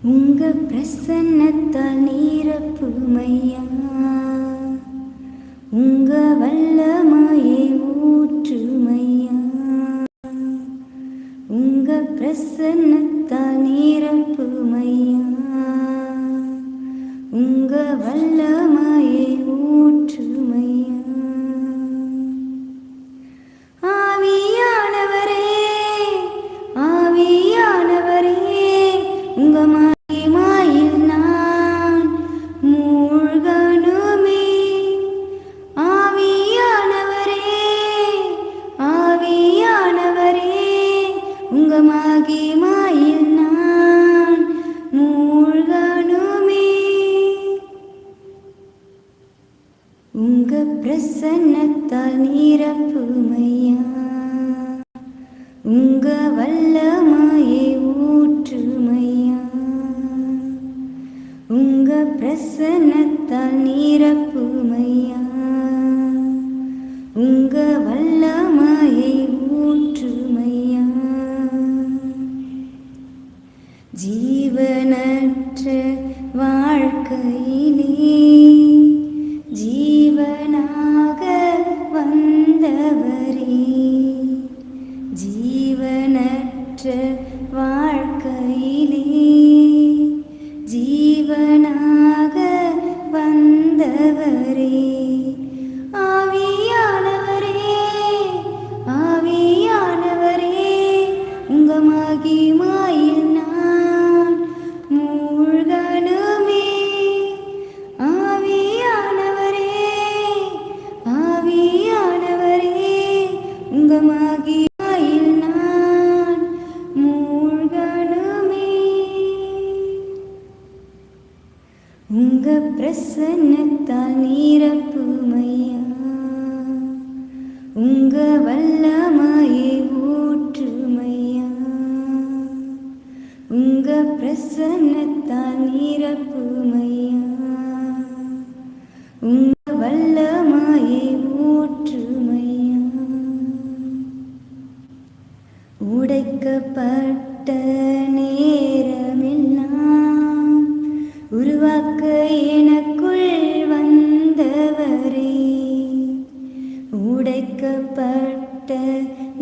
உங்க பிரசன்னத்தால் நீரப்புமையா உங்க வல்லமையை ஊற்றுமையா உங்க பிரசன்னத்தால் நீரப்புமையா உங்க வல்லமையை ஊற்றுமையா உங்க பிரசன்னத்தால் நீரப்புமையா உங்க வல்லமாயே ஊற்றுமையா உங்க பிரசன்னத்தால் நீரப்புமையா உங்க வல்லமாயை ஊற்றுமையா ஜீவனற்ற வாழ்க்கையை வந்தவரே ஆவியானவரே ஆவியானவரே உங்க மகிமாயில் நான் மூழ்கணுமே. ஆவியானவரே ஆவியானவரே உங்க மகிமாயில் உங்க பிரசன்னத்தால் நீரப்புமையா உங்க வல்லமையை ஊற்றுமையா உங்க பிரசன்னத்தால் நீரப்புமையா உங்க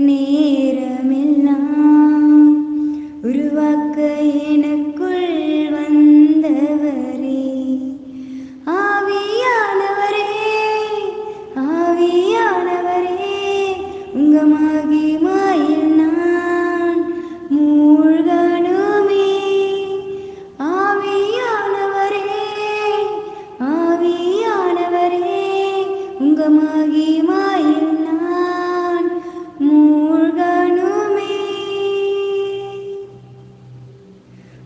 நேரமெல்லாம் உருவாக்க எனக்கு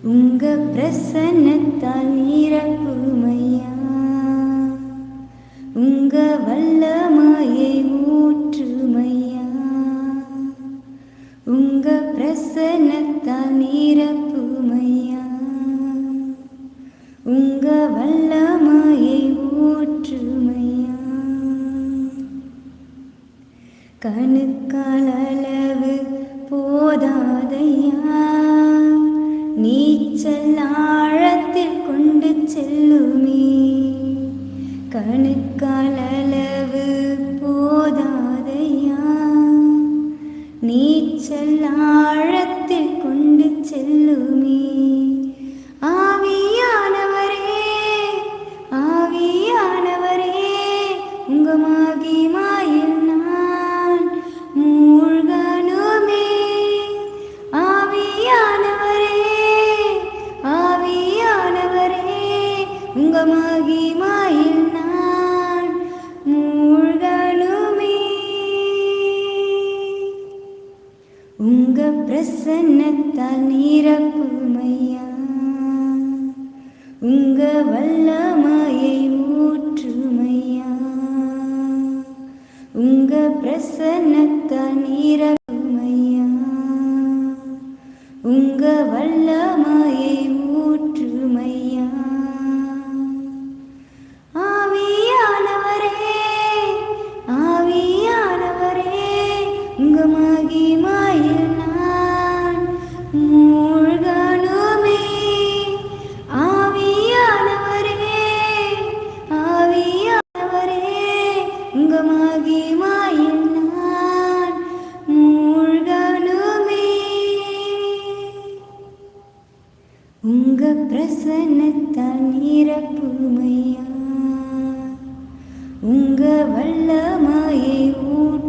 உங்க பிரசன்னத்தால் நீரப்புமையா? உங்க வல்லமையை ஊற்றுமையா? உங்க பிரசன்னத்தால் நீரப்புமையா? உங்க வல்லமையை ஊற்றுமையா? கணுக்காலளவு போதாதையா? நீ ஆழத்தில் கொண்டு செல்லுமே. கணுக்காலளவு போதாதையா? நீச்சல் ஆழத்தில் கொண்டு செல்லுமே. ஆவியானவரே ஆவியானவரே உங்கமாகி மகிமாயில் உங்க மகிமாயில் நான் மூழ்கணுமே. உங்க பிரசன்னத்தால் நீரப்புமையா? உங்க வல்லமையை ஊற்றுமையா? உங்க பிரசன்னத்தால் உங்க பிரசன்னத்தால் நீரப்புமையா? உங்க வல்லமாயை ஊற்றுமையா